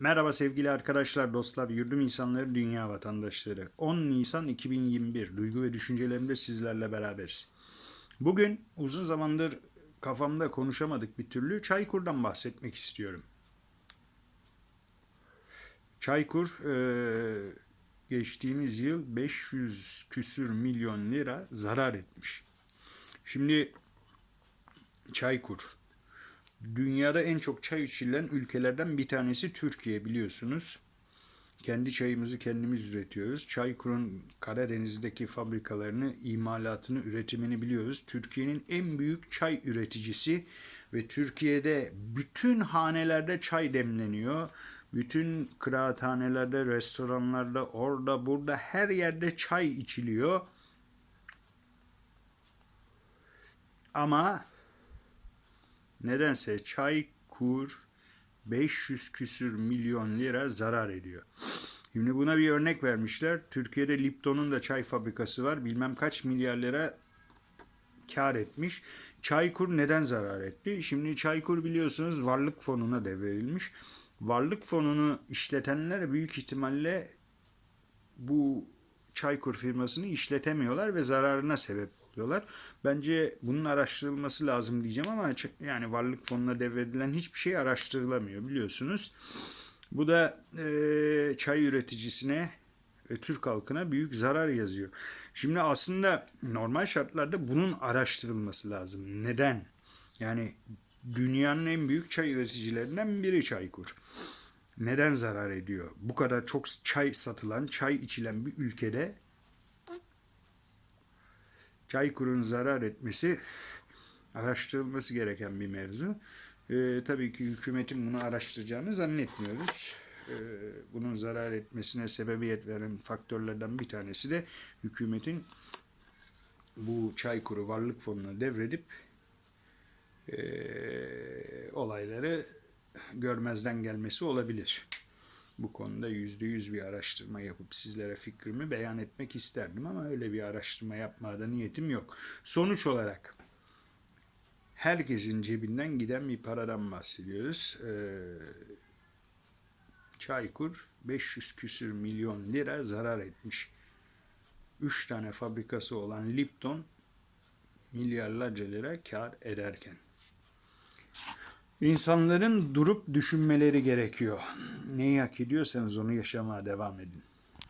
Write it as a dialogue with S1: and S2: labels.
S1: Merhaba sevgili arkadaşlar, dostlar, yurdum insanları, dünya vatandaşları. 10 Nisan 2021 duygu ve düşüncelerimde sizlerle beraberiz. Bugün uzun zamandır kafamda konuşamadık bir türlü Çaykur'dan bahsetmek istiyorum. Çaykur eee, geçtiğimiz yıl 500 küsür milyon lira zarar etmiş. Şimdi Çaykur Dünyada en çok çay içilen ülkelerden bir tanesi Türkiye biliyorsunuz. Kendi çayımızı kendimiz üretiyoruz. Çaykur'un Karadeniz'deki fabrikalarını, imalatını, üretimini biliyoruz. Türkiye'nin en büyük çay üreticisi ve Türkiye'de bütün hanelerde çay demleniyor. Bütün kıraathanelerde, restoranlarda, orada, burada her yerde çay içiliyor. Ama Nedense Çaykur 500 küsür milyon lira zarar ediyor. Şimdi buna bir örnek vermişler. Türkiye'de Lipton'un da çay fabrikası var. Bilmem kaç milyar lira kar etmiş. Çaykur neden zarar etti? Şimdi Çaykur biliyorsunuz varlık fonuna devredilmiş. Varlık fonunu işletenler büyük ihtimalle Çaykur firmasını işletemiyorlar ve zararına sebep oluyorlar. Bence bunun araştırılması lazım diyeceğim ama yani varlık fonuna devredilen hiçbir şey araştırılamıyor biliyorsunuz. Bu da e, çay üreticisine ve Türk halkına büyük zarar yazıyor. Şimdi aslında normal şartlarda bunun araştırılması lazım. Neden? Yani dünyanın en büyük çay üreticilerinden biri Çaykur neden zarar ediyor? Bu kadar çok çay satılan, çay içilen bir ülkede Çaykur'un zarar etmesi araştırılması gereken bir mevzu. Ee, tabii ki hükümetin bunu araştıracağını zannetmiyoruz. Ee, bunun zarar etmesine sebebiyet veren faktörlerden bir tanesi de hükümetin bu Çaykur'u varlık fonuna devredip eee, olayları görmezden gelmesi olabilir. Bu konuda yüzde yüz bir araştırma yapıp sizlere fikrimi beyan etmek isterdim ama öyle bir araştırma yapmaya da niyetim yok. Sonuç olarak herkesin cebinden giden bir paradan bahsediyoruz. Ee, Çaykur 500 küsür milyon lira zarar etmiş. 3 tane fabrikası olan Lipton milyarlarca lira kar ederken. İnsanların durup düşünmeleri gerekiyor. Neyi hak ediyorsanız onu yaşamaya devam edin.